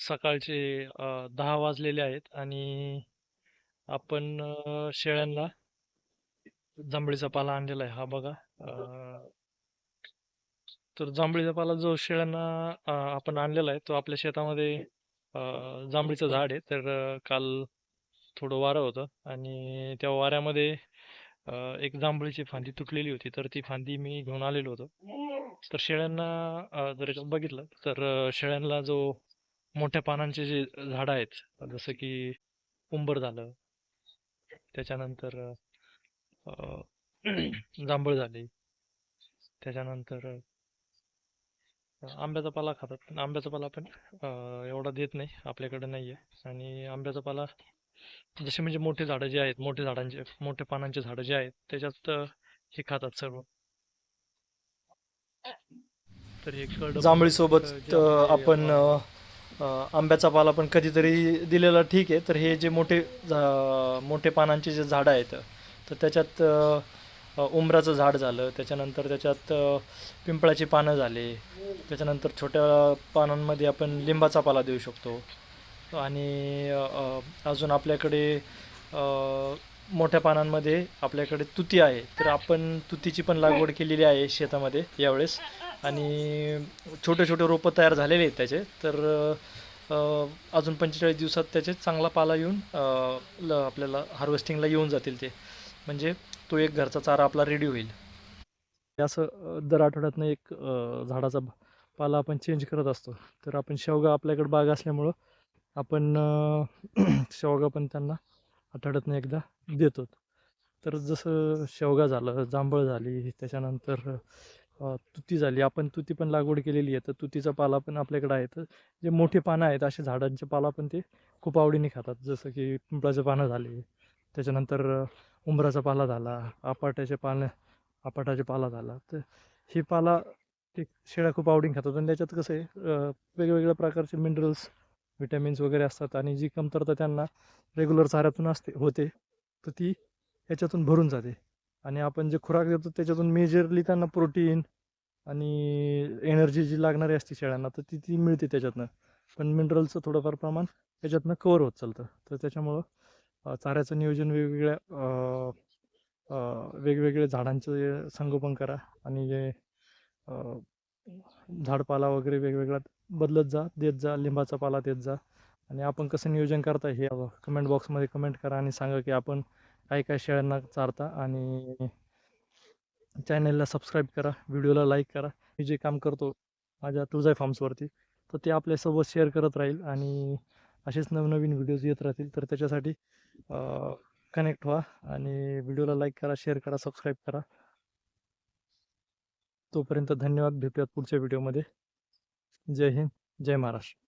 सकाळचे 10 वाजलेले आहेत आणि आपण शेळ्यांना जांभळीचा पाला आणलेला आहे. हा बघा. तर जांभळीचा पाला जो शेळ्यांना आपण आणलेला आहे, तो आपल्या शेतामध्ये जांभळीचं झाड आहे. तर काल थोडं वारं होतं आणि त्या वाऱ्यामध्ये एक जांभळीची फांदी तुटलेली होती. तर ती फांदी मी घेऊन आलेलो होतो. तर शेळ्यांना जर बघितलं तर शेळ्यांना जो मोठ्या पानांचे जे झाडं आहेत, जसं की उंबर झालं, त्याच्यानंतर जांभळ झाली, त्याच्यानंतर आंब्याचा पाला खातात. पण आंब्याचा पाला आपण अ, एवढा देत नाही, आपल्याकडे नाही आहे आणि आंब्याचा पाला जसे म्हणजे मोठे झाडं जे आहेत, मोठे झाडांचे मोठ्या पानांचे झाडं जे आहेत, त्याच्यात हे खातात सर्व. तर हे जांभळीसोबत अ, आपण आंब्याचा पाला पण कधीतरी दिलेला ठीक आहे. तर हे जे मोठे झा मोठे पानांचे जे झाडं आहेत तर त्याच्यात उमराचं उंबराचं झाड झालं. त्याच्यानंतर त्याच्यात पिंपळाची पानं झाले. त्याच्यानंतर छोट्या पानांमध्ये आपण लिंबाचा पाला देऊ शकतो. आणि अजून आपल्याकडे मोठ्या पानांमध्ये आपल्याकडे तुती आहे. तर आपण तुतीची पण लागवड केलेली आहे शेतामध्ये यावेळेस. आणि छोटे छोटे रोपं तयार झालेले आहेत त्याचे. तर अजून पंचेचाळीस दिवसात त्याचे चांगला पाला येऊन ल आपल्याला हार्वेस्टिंगला येऊन जातील ते. म्हणजे तो एक घरचा चारा आपला रेडी होईल. असं दर आठवड्यातनं एक झाडाचा पाला आपण चेंज करत असतो. तर आपण शेवगा आपल्याकडे बाग असल्यामुळं आपण शेवगा पण त्यांना आठवड्यातनं एकदा देतो. तर जसं शेवगा झालं जांभळ झाली त्याच्यानंतर तुती झाली. आपण तुती पण लागवड केलेली आहे. तर तुतीचा पाला पण आपल्याकडे आहे. तर जे मोठे पानं आहेत असे झाडांचे पाला पण ते खूप आवडीने खातात. जसं की पिंपळाचे पानं झाले. त्याच्यानंतर उंबराचा पाला झाला. आपाट्याचे पानं आपाटाचे पाला झाला. तर हे पाला ते शेळ्या खूप आवडीने खातात. आणि त्याच्यात कसं आहे वेगवेगळ्या प्रकारचे मिनरल्स विटॅमिन्स वगैरे असतात. आणि जी कमतरता त्यांना रेग्युलर चाऱ्यातून असते होते तर ती ह्याच्यातून भरून जाते. आणि आपण जे खुराक देतो त्याच्यातून मेजरली त्यांना प्रोटीन आणि एनर्जी जी लागणारी असते शेळ्यांना तर ती ती मिळते त्याच्यातनं. पण मिनरलचं थोडंफार प्रमाण त्याच्यातनं कवर होत चालतं. तर त्याच्यामुळं चाऱ्याचं नियोजन वेगवेगळ्या वेगवेगळ्या वेगवेगळे झाडांचं संगोपन करा आणि जे झाडपाला वगैरे वेगवेगळा बदलत जा देत जा लिंबाचा पाला देत जा. आणि आपण कसं नियोजन करता हे कमेंट बॉक्समध्ये कमेंट करा आणि सांगा की आपण काय काय शेळ्यांना चारता आणि चॅनलला सबस्क्राईब करा व्हिडिओला लाईक करा. मी जे काम करतो माझ्या तुळजाई फार्म्सवरती तर ते आपल्यासोबत शेअर करत राहील आणि असेच नवनवीन व्हिडिओज येत राहतील तर त्याच्यासाठी कनेक्ट व्हा आणि व्हिडिओला लाईक करा शेअर करा सबस्क्राईब करा. तोपर्यंत धन्यवाद. भेटूयात पुढच्या व्हिडिओमध्ये. जय हिंद जय महाराष्ट्र.